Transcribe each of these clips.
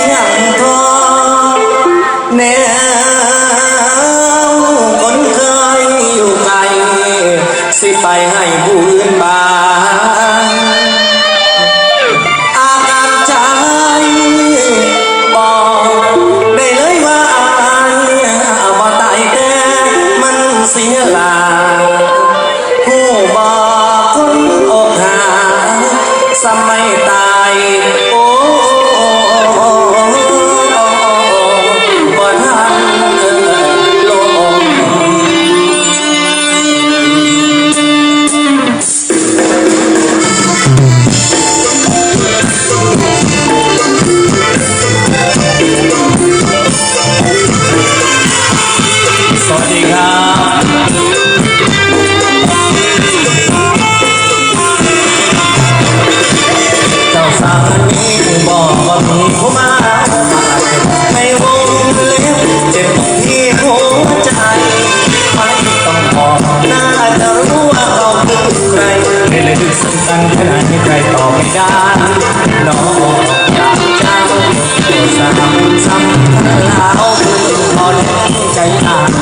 ย่างทองแนวคนเคยอยู่ไกลสิไปให้ผู้อื่นาอาการใจบอกได้เลยว่าอายบายแต่มันเสียหลาย เข้ามาในวงเล็บจ็มีหัวใจไม่ต้องบอกน่าจะาว่าเราคือใครเรื่อสั้นขนาดที่ใครตอบไม่ได้น้องอยากจังตัวสามซ้ำเราคือพอแล้วใจอ่าน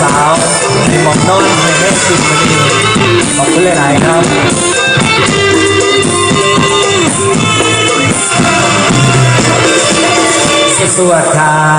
สาวหมอมน้อยเล็กสุดมณีขอบคุณหลาย ๆ ครับสวัสดีค่ะ